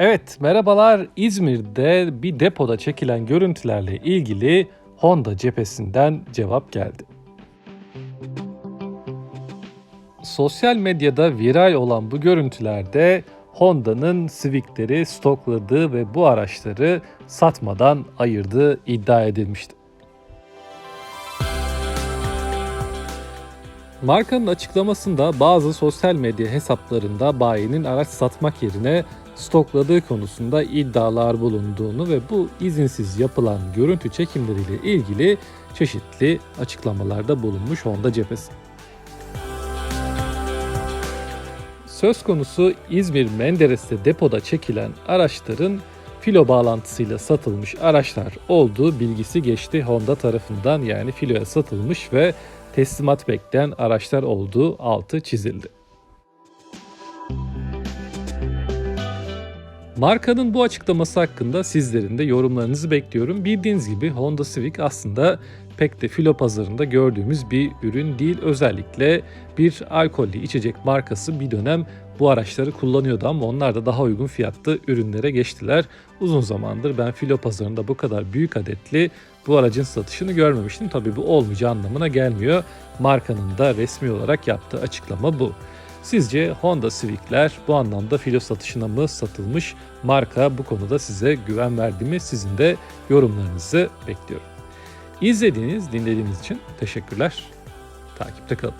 Evet, merhabalar. İzmir'de bir depoda çekilen görüntülerle ilgili Honda cephesinden cevap geldi. Sosyal medyada viral olan bu görüntülerde Honda'nın Civic'leri stokladığı ve bu araçları satmadan ayırdığı iddia edilmişti. Markanın açıklamasında bazı sosyal medya hesaplarında bayinin araç satmak yerine stokladığı konusunda iddialar bulunduğunu ve bu izinsiz yapılan görüntü çekimleriyle ilgili çeşitli açıklamalarda bulunmuş Honda cephesi. Söz konusu İzmir Menderes'te depoda çekilen araçların filo bağlantısıyla satılmış araçlar olduğu bilgisi geçti Honda tarafından yani filoya satılmış ve teslimat bekleyen araçlar olduğu altı çizildi. Markanın bu açıklaması hakkında sizlerin de yorumlarınızı bekliyorum. Bildiğiniz gibi Honda Civic aslında pek de filo pazarında gördüğümüz bir ürün değil. Özellikle bir alkollü içecek markası bir dönem bu araçları kullanıyordu ama onlar da daha uygun fiyatlı ürünlere geçtiler. Uzun zamandır ben filo pazarında bu kadar büyük adetli bu aracın satışını görmemiştim. Tabii bu olmayacağı anlamına gelmiyor. Markanın da resmi olarak yaptığı açıklama bu. Sizce Honda Civic'ler bu anlamda filo satışına mı satılmış? Marka bu konuda size güven verdi mi? Sizin de yorumlarınızı bekliyorum. İzlediğiniz, dinlediğiniz için teşekkürler. Takipte kalın.